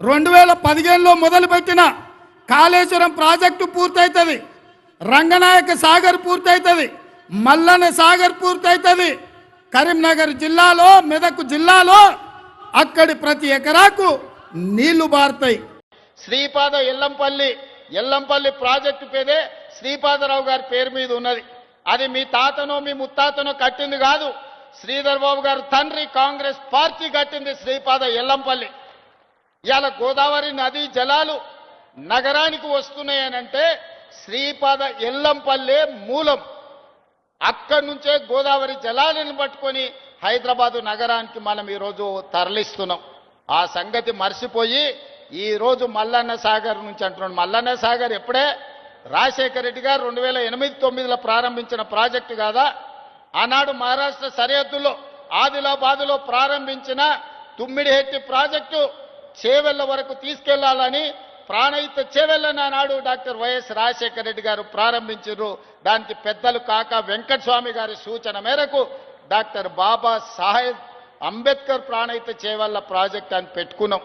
రెండు వేల పదిహేనులో మొదలుపెట్టిన కాళేశ్వరం ప్రాజెక్టు పూర్తవుతుంది రంగనాయక సాగర్ పూర్తవుతుంది మల్లన సాగర్ పూర్తవుతుంది కరీంనగర్ జిల్లాలో మెదక్ జిల్లాలో అక్కడి ప్రతి ఎకరాకు నీళ్ళు బారుతాయి. శ్రీపాద ఎల్లంపల్లి ఎల్లంపల్లి ప్రాజెక్టు పేరే శ్రీపాదరావు గారి పేరు మీద ఉన్నది. అది మీ తాతనో మీ ముత్తాతనో కట్టింది కాదు. శ్రీధర్ బాబు గారు తండ్రి కాంగ్రెస్ పార్టీ కట్టింది శ్రీపాద ఎల్లంపల్లి. ఇవాళ గోదావరి నదీ జలాలు నగరానికి వస్తున్నాయనంటే శ్రీపాద ఎల్లంపల్లె మూలం. అక్కడి నుంచే గోదావరి జలాలను పట్టుకొని హైదరాబాదు నగరానికి మనం ఈరోజు తరలిస్తున్నాం. ఆ సంగతి మర్చిపోయి ఈరోజు మల్లన్న సాగర్ నుంచి అంటున్నాడు. మల్లన్న సాగర్ ఎప్పుడే? రాజశేఖర రెడ్డి గారు రెండు వేల ఎనిమిది తొమ్మిదిలో ప్రారంభించిన ప్రాజెక్టు కాదా? ఆనాడు మహారాష్ట్ర సరిహద్దులో ఆదిలాబాదులో ప్రారంభించిన తుమ్మిడిహెట్టి ప్రాజెక్టు చేవెళ్ళ వరకు తీసుకెళ్ళాలని ప్రాణహిత చేవెళ్ళని ఆనాడు డాక్టర్ వైఎస్ రాజశేఖర రెడ్డి గారు ప్రారంభించారు. దానికి పెద్దలు కాక వెంకటస్వామి గారి సూచన మేరకు డాక్టర్ బాబా సాహెబ్ అంబేద్కర్ ప్రాణహిత చేవల్ల ప్రాజెక్ట్ అని పెట్టుకున్నాం.